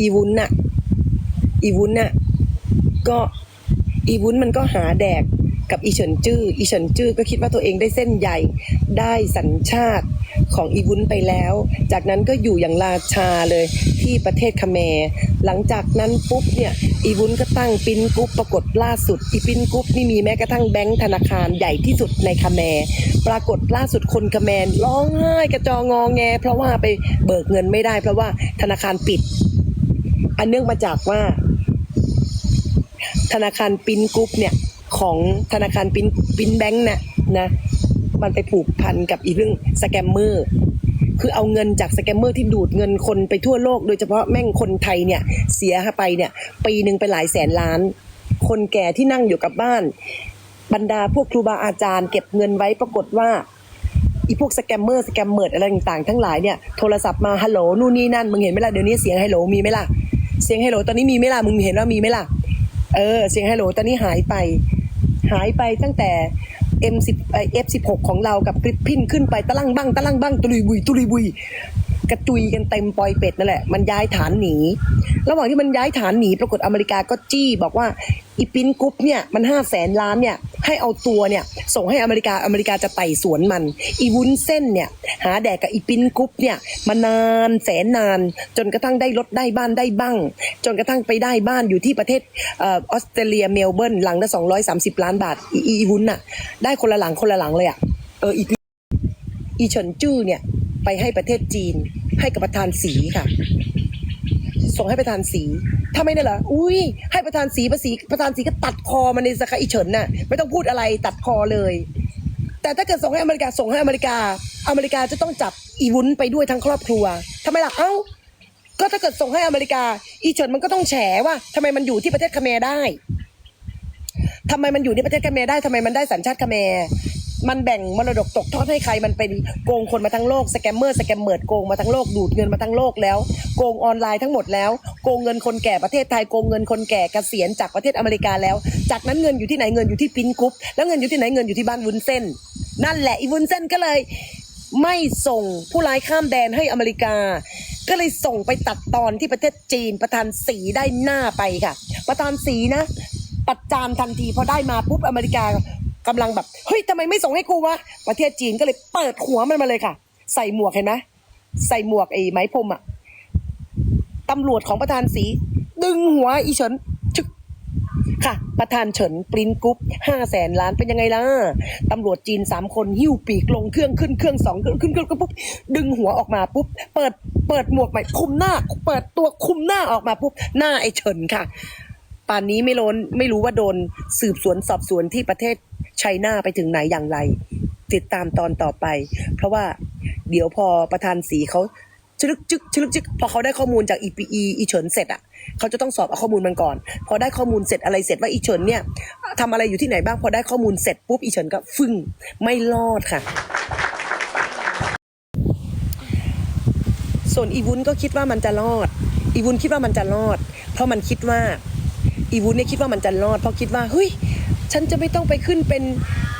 อีวุ้นน่ะ อีวุ้นน่ะ ก็อีวุ้นมันก็หาแดกกับอีเฉินจื้อ อีเฉินจื้อก็คิดว่าตัวเองได้เส้นใหญ่ ได้สัญชาติของอีวุ้นไปแล้ว จากนั้นก็อยู่อย่างราชาเลยที่ประเทศคาเมรหลังจากนั้นปุ๊บเนี่ย อีวุ้นก็ตั้งปิ้นกรุ๊ปปรากฏล่าสุด อีปิ้นกรุ๊ปนี่มีแม้กระทั่งแบงก์ธนาคารใหญ่ที่สุดในคาเมรปรากฏล่าสุดคนคาเมรร้องไห้กระจองงอแง เพราะว่าไปเบิกเงินไม่ได้ เพราะว่าธนาคารปิด อันเนื่องมาจากว่า ธนาคารปินกรุ๊ปเนี่ย ของธนาคารปินปินแบงค์น่ะนะมันไปผูกพันกับอีเรื่องสแกมเมอร์คือเอาเงินจากสแกมเมอร์ที่ดูดเงินคนไปทั่วโลก โดยเฉพาะแม่งคนไทยเนี่ย เสียไปเนี่ย ปีหนึ่งไปหลายแสนล้าน คนแก่ที่นั่งอยู่กับบ้าน บรรดาพวกครูบาอาจารย์ เก็บเงินไว้ปรากฏว่าอีพวกสแกมเมอร์สแกมเมอร์อะไรต่างๆ ทั้งหลายเนี่ยโทรศัพท์มาฮัลโหลนู่นนี่นั่นมึงเห็นไหมล่ะเดี๋ยวนี้เสียงฮัลโหลมีไหมล่ะ เสียงฮัลโหลตอนนี้มีไหมล่ะมึงเห็นว่ามีไหมล่ะ เออ เสียงฮัลโหลตอนนี้หายไป หายไปตั้งแต่ M10 เอ่อ F16 ของเรากับกริปพินขึ้นไปตะลังบ้างตะลังบ้างตุลุยบุยตุลุยบุย กระจุยกันเต็มปอยเป็ดนั่นแหละ มันย้ายฐานหนี ระหว่างที่มันย้ายฐานหนีปรากฏอเมริกาก็จี้บอกว่าอีปินกรุ๊ปเนี่ยมันห้าแสนล้านเนี่ยให้เอาตัวเนี่ยส่งให้อเมริกาอเมริกาจะไต่สวนมัน อีวุ้นเส้นเนี่ยหาแดกกับอีปินกรุ๊ปเนี่ยมานานแสนนาน จนกระทั่งได้รถได้บ้านได้บ้าง จนกระทั่งไปได้บ้านอยู่ที่ประเทศออสเตรเลียเมลเบิร์นหลังละสองร้อยสามสิบล้านบาทอีอีวุ้นน่ะได้คนละหลังคนละหลังเลยอะเอออีอีเฉินจื้อเนี่ยไปให้ประเทศจีน ให้กับประธานสีค่ะ ส่งให้ประธานสีถ้าไม่ได้เหรออุ้ยให้ประธานสีประสีประธานสีก็ตัดคอมันในสกะอีเฉินน่ะไม่ต้องพูดอะไรตัดคอเลย แต่ถ้าเกิดส่งให้อเมริกาส่งให้อเมริกา อเมริกาจะต้องจับอีวุ้นไปด้วยทั้งครอบครัวทำไมล่ะเอ้าก็ถ้าเกิดส่งให้อเมริกา อีเฉินมันก็ต้องแฉว่าทำไมมันอยู่ที่ประเทศคาเมรได้ทำไมมันอยู่ในประเทศคาเมรได้ทำไมมันได้สัญชาติคาเมร มันแบ่งมรดกตกทอดให้ใครมันเป็นโกงคนมาทั้งโลกสแกมเมอร์สแกมเมิร์ดโกงมาทั้งโลกดูดเงินมาทั้งโลกแล้วโกงออนไลน์ทั้งหมดแล้วโกงเงินคนแก่ประเทศไทยโกงเงินคนแก่เกษียณจากประเทศอเมริกาแล้ว จากนั้นเงินอยู่ที่ไหนเงินอยู่ที่ปินกุ๊ปแล้วเงินอยู่ที่ไหนเงินอยู่ที่บ้านวุ้นเส้น นั่นแหละอีวุ้นเส้นก็เลย ไม่ส่งผู้ร้ายข้ามแดนให้อเมริกาก็เลยส่งไปตัดตอนที่ประเทศจีนประธานสีได้หน้าไปค่ะ ประธานสีนะปัดจานทันทีพอได้มาปุ๊บอเมริกา กำลังแบบเฮ้ยทำไมไม่ส่งให้กูวะประเทศจีนก็เลยเปิดหัวมันมาเลยค่ะ ใส่หมวกเห็นไหมใส่หมวกไอ้ไม้พรมอะตำรวจของประธานสีดึงหัวอีเฉินชึกค่ะ ประธานเฉินปรินกรุ๊ปห้าแสนล้านเป็นยังไงล่ะตำรวจจีนสามคนหิ้วปีกลงเครื่องขึ้นเครื่องสองขึ้นเครื่องปุ๊บดึงหัวออกมาปุ๊บเปิดเปิดหมวกใหม่คุมหน้า เปิดตัวคุมหน้าออกมาปุ๊บหน้าไอ้เฉินค่ะ ป่านนี้ไม่ล้นไม่รู้ว่าโดนสืบสวนสอบสวนที่ประเทศ ไชน่าไปถึงไหนอย่างไร ติดตามตอนต่อไป เพราะว่าเดี๋ยวพอประธานสีเขาชลึกจึกชลึกจึกพอเขาได้ข้อมูลจากอีปีอีเฉินเสร็จอะเขาจะต้องสอบเอาข้อมูลมันก่อน พอได้ข้อมูลเสร็จอะไรเสร็จว่าอีเฉินเนี่ยทำอะไรอยู่ที่ไหนบ้างพอได้ข้อมูลเสร็จปุ๊บอีเฉินก็ฟึ่งไม่รอดค่ะ ส่วนอีวุ้นก็คิดว่ามันจะรอด อีวุ้นคิดว่ามันจะรอด เพราะมันคิดว่า อีวุ้นเนี่ยคิดว่ามันจะรอด เพราะคิดว่าเฮ้ย ฉันจะไม่ต้องไปขึ้นเป็น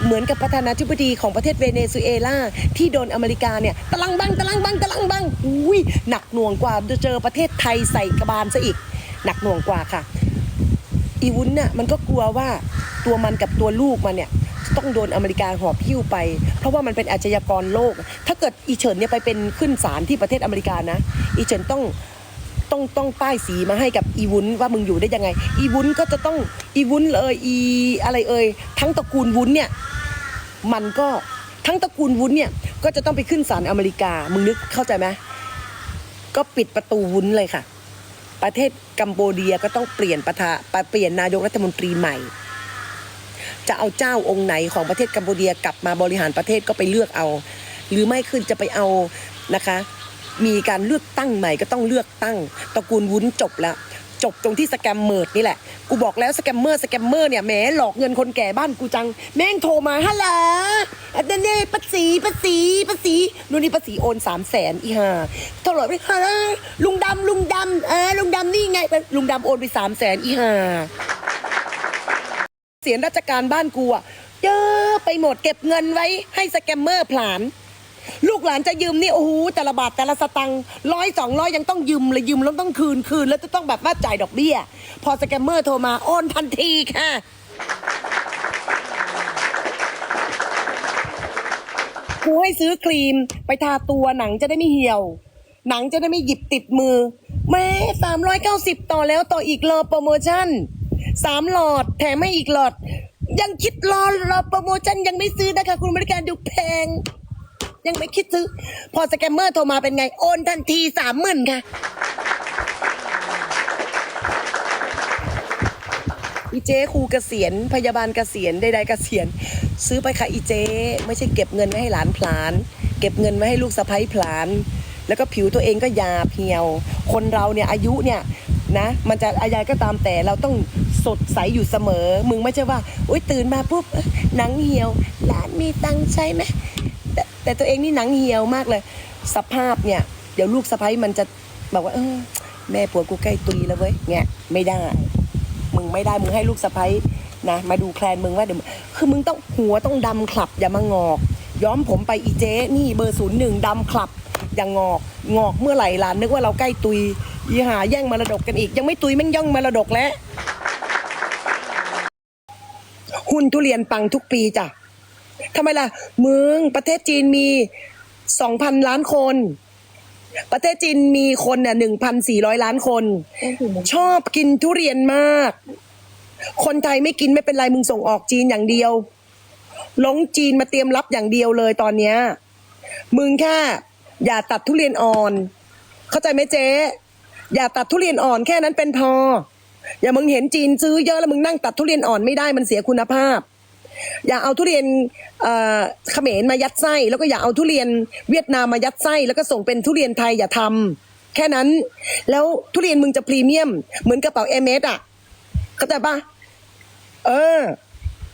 เหมือนกับประธานาธิบดีของประเทศเวเนซุเอลาที่โดนอเมริกาเนี่ยตะลังบังตะลังบังตะลังบังอุ้ยหนักหน่วงกว่าจะเจอประเทศไทยใส่กระบาลซะอีก หนักหน่วงกว่าค่ะ อีวุ้นน่ะมันก็กลัวว่าตัวมันกับตัวลูกมันเนี่ยต้องโดนอเมริกาหอบหิ้วไป เพราะว่ามันเป็นอาชญากรโลก ถ้าเกิดอีเฉินเนี่ยไปเป็นขึ้นศาลที่ประเทศอเมริกานะ อีเฉินต้อง ต้องต้องป้ายสีมาให้กับอีวุ้นว่ามึงอยู่ได้ยังไง อีวุ้นก็จะต้องอีวุ้นเอ่ยอีอะไรเอ่ยทั้งตระกูลวุ้นเนี่ยมันก็ทั้งตระกูลวุ้นเนี่ยก็จะต้องไปขึ้นศาลอเมริกา มึงนึกเข้าใจไหมก็ปิดประตูวุ้นเลยค่ะ ประเทศกัมโบเดียก็ต้องเปลี่ยนประธาเปลี่ยนนายกรัฐมนตรีใหม่ จะเอาเจ้าองค์ไหนของประเทศกัมพูเดียกลับมาบริหารประเทศก็ไปเลือกเอา หรือไม่ขึ้นจะไปเอานะคะ มีการเลือกตั้งใหม่ก็ต้องเลือกตั้งตระกูลวุ้นจบแล้วจบตรงที่สแกมเมอร์นี่แหละ กูบอกแล้วสแกมเมอร์สแกมเมอร์เนี่ยแหมหลอกเงินคนแก่บ้านกูจัง แม่งโทรมาฮัลโหลอันนี้ปัสสีปัสสีปัสสีนู่นนี่ปัสสีโอนสามแสนอีห่าตลอดไปฮัลโหลลุงดำลุงดำเออลุงดำนี่ไง ลุงดำโอนไปสามแสนอีห่าเสียนราชการบ้านกูอะเยอะไปหมดเก็บเงินไว้ให้สแกมเมอร์ผลาน ลูกหลานจะยืมนี่โอ้โหแต่ละบาทแต่ละสตังค์ร้อยสองร้อยยังต้องยืมเลยยืมแล้วต้องคืนคืนแล้วจะต้องแบบว่าจ่ายดอกเบี้ย พอสแกมเมอร์โทรมาโอนทันทีค่ะกูให้ซื้อครีมไปทาตัวหนังจะได้ไม่เหี่ยว หนังจะได้ไม่หยิบติดมือแม่สามร้อยเก้าสิบต่อแล้วต่ออีกรอโปรโมชั่นสามหลอดแถมไม่อีกหลอด ยังคิดรอรอโปรโมชั่นยังไม่ซื้อนะคะ คุณบริการดูแพง ยังไม่คิดซื้อ พอสแกมเมอร์โทรมาเป็นไง โอนทันทีสามหมื่นค่ะ อีเจ๊ครูเกษียณพยาบาลเกษียณใดๆเกษียณ ซื้อไปค่ะอีเจ๊ไม่ใช่เก็บเงินไว้ให้หลานผลาน เก็บเงินไว้ให้ลูกสะใภ้ผลาน แล้วก็ผิวตัวเองก็ยาเพียว คนเราเนี่ยอายุเนี่ยนะมันจะอะไรก็ตามแต่เราต้องสดใสอยู่เสมอ มึงไม่ใช่ว่า อุ้ยตื่นมาปุ๊บหนังเหี่ยว หลานมีตังใช่ไหม แต่ตัวเองนี่หนังเหี่ยวมากเลย สภาพเนี่ย เดี๋ยวลูกสะใภ้มันจะบอกว่าเออแม่ผัวกูใกล้ตุยแล้วเว้ยเนี่ยไม่ได้ มึงไม่ได้มึงให้ลูกสะใภ้นะ มาดูแคลนมึงว่าเดี๋ยวคือมึงต้องหัวต้องดำคลับ อย่ามางอก ย้อมผมไปอีเจ๊นี่เบอร์ศูนย์หนึ่งดำคลับอย่างงอกงอกเมื่อไหร่ล่ะนึกว่าเราใกล้ตุยยี่หาแย่งมรดกกันอีก ยังไม่ตุยแม่งย่องมรดกแล้ว หุ้นทุเรียนปังทุกปีจ้ะ ทำไมล่ะ มึงประเทศจีนมีสองพันล้านคน ประเทศจีนมีคนเนี่ยหนึ่งพันสี่ร้อยล้านคน ชอบกินทุเรียนมาก คนไทยไม่กินไม่เป็นไรมึงส่งออกจีนอย่างเดียวลงจีนมาเตรียมรับอย่างเดียวเลยตอนเนี้ยมึงแค่อย่าตัดทุเรียนอ่อน เข้าใจไหมเจ๊อย่าตัดทุเรียนอ่อนแค่นั้นเป็นพอ อย่ามึงเห็นจีนซื้อเยอะแล้วมึงนั่งตัดทุเรียนอ่อนไม่ได้มันเสียคุณภาพ อย่าเอาทุเรียนเขมรมายัดไส้ แล้วก็อย่าเอาทุเรียนเวียดนามมายัดไส้ แล้วก็ส่งเป็นทุเรียนไทยอย่าทำแค่นั้น แล้วทุเรียนมึงจะพรีเมียม เหมือนกระเป๋าเอเมสอะเข้าใจปะเออ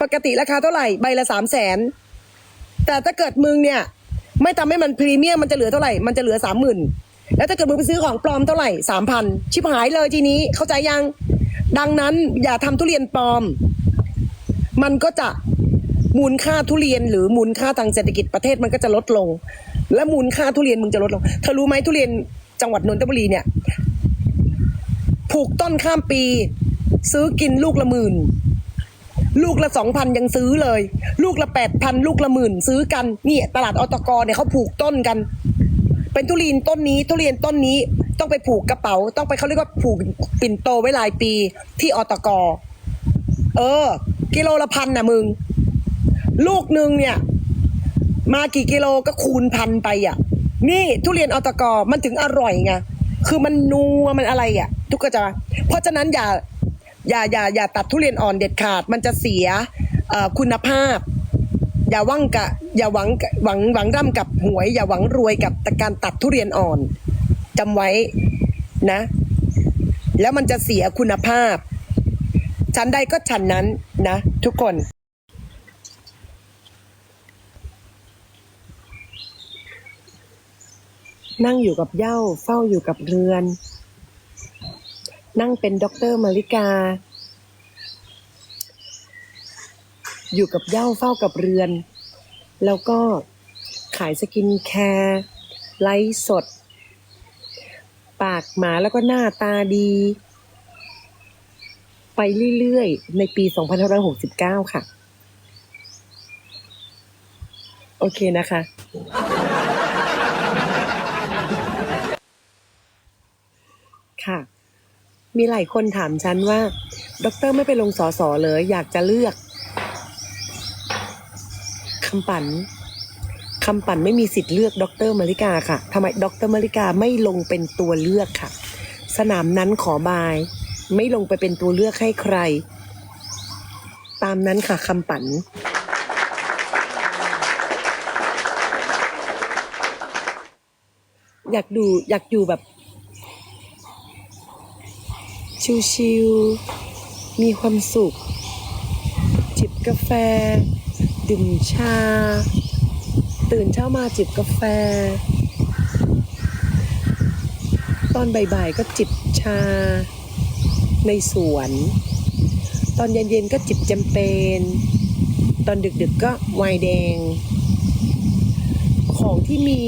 ปกติราคาเท่าไหร่ใบละสามแสนแต่ถ้าเกิดมึงเนี่ย ไม่ทำให้มันพรีเมียมมันจะเหลือเท่าไหร่มันจะเหลือสามหมื่นแล้วถ้าเกิดมึงไปซื้อของปลอมเท่าไหร่สามพันชิบหายเลยทีนี้เข้าใจยัง ดังนั้นอย่าทำทุเรียนปลอม มันก็จะ มูลค่าทุเรียนหรือมูลค่าทางเศรษฐกิจประเทศมันก็จะลดลง และมูลค่าทุเรียนมึงจะลดลงเธอรู้ไหมทุเรียนจังหวัดนนทบุรีเนี่ยผูกต้นข้ามปี ซื้อกินลูกละหมื่นลูกละสองพันยังซื้อเลย ลูกละแปดพันลูกละหมื่นซื้อกันนี่ตลาดอตกเนี่ยเขาผูกต้นกัน เป็นทุเรียนต้นนี้ ทุเรียนต้นนี้ต้องไปผูกกระเป๋า ต้องไปเขาเรียกว่าผูกปิ่นโตไว้หลายปีที่อตกเออ กิโลละพันนะมึง ลูกหนึ่งเนี่ย มากี่กิโลก็คูณพันไปอะ นี่ทุเรียนอตกอมันถึงอร่อยไงคือมันนัวมันอะไรอะ ทุกกระจะเพราะฉะนั้นอย่าอย่าอย่าอย่าตัดทุเรียนอ่อนเด็ดขาด มันจะเสียคุณภาพ อย่าหวังกะ อย่าหวังหวังหวังร่ำกับหวย อย่าหวังรวยกับการตัดทุเรียนอ่อนจำไว้นะ แล้วมันจะเสียคุณภาพฉันใดก็ฉันนั้นนะ ทุกคน นั่งอยู่กับเหย้าเฝ้าอยู่กับเรือน นั่งเป็นด็อกเตอร์มาริกา อยู่กับเหย้าเฝ้ากับเรือน แล้วก็ขายสกินแคร์ไลฟ์สด ปากหมาแล้วก็หน้าตาดี ไปเรื่อยๆ ในปี2569 ค่ะ โอเคนะคะค่ะ มีหลายคนถามฉันว่าด็อกเตอร์ไม่ไปลงสอสอเลยอยากจะเลือกคำปั่นคำปั่นไม่มีสิทธิ์เลือกด็อกเตอร์มาริกาค่ะทำไมด็อกเตอร์มาริกาไม่ลงเป็นตัวเลือกค่ะ สนามนั้นขอบาย ไม่ลงไปเป็นตัวเลือกให้ใคร ตามนั้นค่ะคำปั่นอยากดูอยากอยู่แบบ ชิวๆมีความสุข จิบกาแฟ ดื่มชา ตื่นเช้ามาจิบกาแฟ ตอนบ่ายๆก็จิบชา ในสวน ตอนเย็นๆก็จิบจมเปญตอนดึกๆก็ไวน์แดง ของที่มี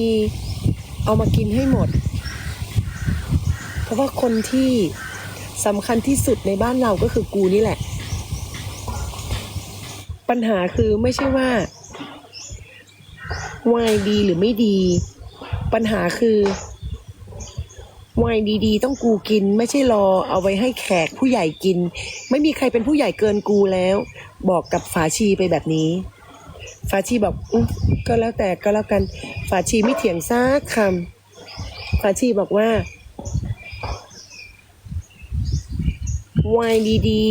เอามากินให้หมด เพราะว่าคนที่ สำคัญที่สุดในบ้านเราก็คือกูนี่แหละ ปัญหาคือไม่ใช่ว่าวายดีหรือไม่ดี ปัญหาคือวายดีๆ ต้องกูกิน ไม่ใช่รอเอาไว้ให้แขกผู้ใหญ่กิน ไม่มีใครเป็นผู้ใหญ่เกินกูแล้ว บอกกับฝาชีไปแบบนี้ฝาชีบอกอก็แล้วแต่ก็แล้วกันฝาชีไม่เถียงซากคำฝาชีบอกว่า วายดี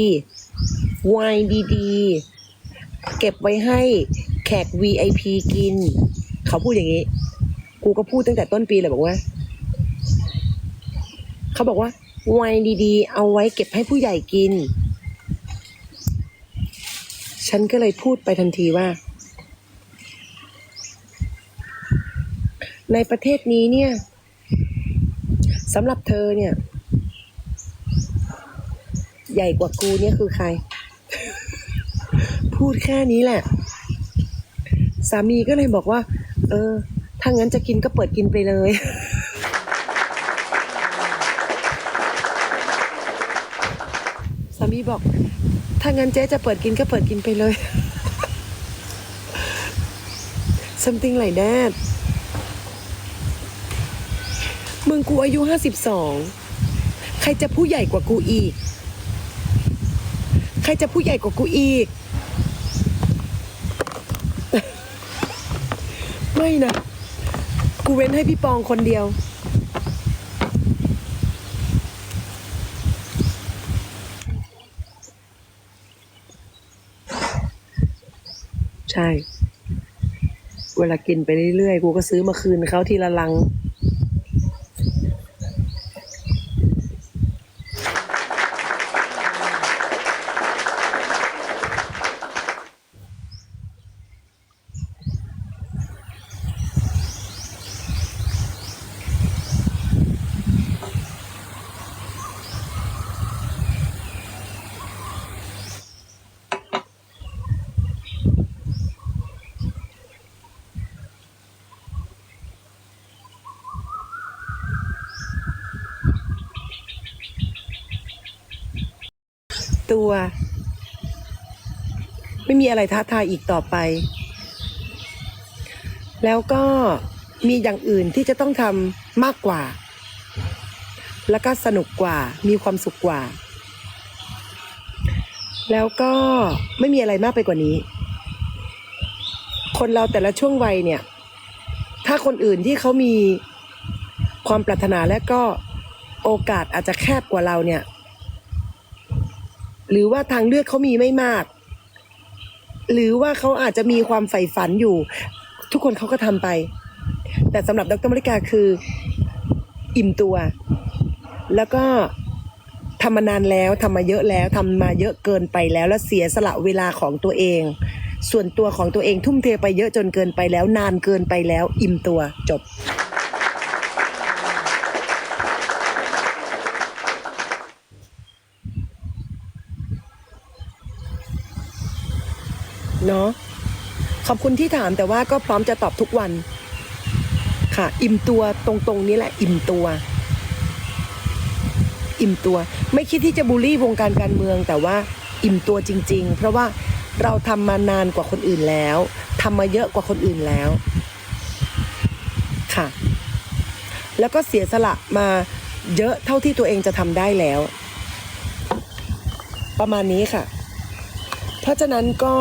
ๆวายดีๆ เก็บไว้ให้แขก VIP กิน เขาพูดอย่างนี้ กูก็พูดตั้งแต่ต้นปีเลยบอกว่า เขาบอกว่าไวน์ดีๆ เอาไว้เก็บให้ผู้ใหญ่กิน ฉันก็เลยพูดไปทันทีว่า ในประเทศนี้เนี่ยสำหรับเธอเนี่ย ใหญ่กว่ากูเนี่ยคือใคร พูดแค่นี้แหละ สามีก็เลยบอกว่า เออ ถ้างั้นจะกินก็เปิดกินไปเลยสามีบอก ถ้างั้นเจ๊จะเปิดกินก็เปิดกินไปเลย something like that มึงกูอายุห้าสิบสอง ใครจะผู้ใหญ่กว่ากูอีก ใครจะผู้ใหญ่กว่ากูอีก ไม่นะ กูเว้นให้พี่ปองคนเดียว ใช่ เวลากินไปเรื่อยๆ กูก็ซื้อมาคืนเขาทีละลัง ตัว ไม่มีอะไรท้าทายอีกต่อไป แล้วก็มีอย่างอื่นที่จะต้องทำมากกว่า แล้วก็สนุกกว่า มีความสุขกว่า แล้วก็ไม่มีอะไรมากไปกว่านี้ คนเราแต่ละช่วงวัยเนี่ย ถ้าคนอื่นที่เขามีความปรารถนาและก็โอกาสอาจจะแคบกว่าเราเนี่ย หรือว่าทางเลือกเขามีไม่มาก หรือว่าเขาอาจจะมีความใฝ่ฝันอยู่ ทุกคนเขาก็ทำไป แต่สำหรับดรมริกาคือ อิ่มตัว แล้วก็ทำมานานแล้วทำมาเยอะแล้วทำมาเยอะเกินไปแล้ว แล้วเสียสละเวลาของตัวเอง ส่วนตัวของตัวเองทุ่มเทไปเยอะจนเกินไปแล้ว นานเกินไปแล้ว อิ่มตัวจบ เนาะขอบคุณที่ถามแต่ว่าก็พร้อมจะตอบทุกวัน ค่ะ อิ่มตัวตรงๆนี้แหละ อิ่มตัว อิ่มตัว ไม่คิดที่จะบูลลี่วงการการเมือง แต่ว่าอิ่มตัวจริง ๆ เพราะว่าเราทำมานานกว่าคนอื่นแล้วทำมาเยอะกว่าคนอื่นแล้ว ค่ะ แล้วก็เสียสละมาเยอะเท่าที่ตัวเองจะทำได้แล้ว ประมาณนี้ค่ะ เพราะฉะนั้นก็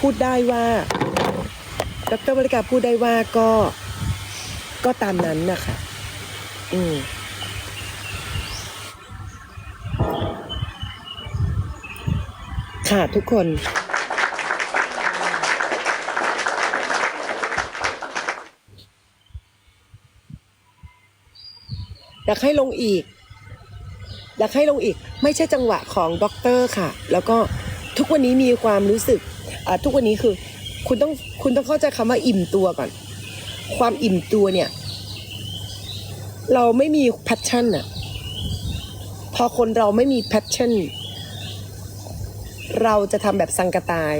พูดได้ว่าดรบริการพูดได้ว่าก็ก็ตามนั้นนะคะอืมค่ะทุกคน อยากให้ลงอีก อยากให้ลงอีก ไม่ใช่จังหวะของด็อกเตอร์ค่ะ แล้วก็ทุกวันนี้มีความรู้สึก ทุกวันนี้คือ คุณต้องคุณต้องเข้าใจคำว่าอิ่มตัวก่อน ความอิ่มตัวเนี่ย เราไม่มีแพชชั่นอะพอคนเราไม่มีแพชชั่น เราจะทำแบบสังกตาย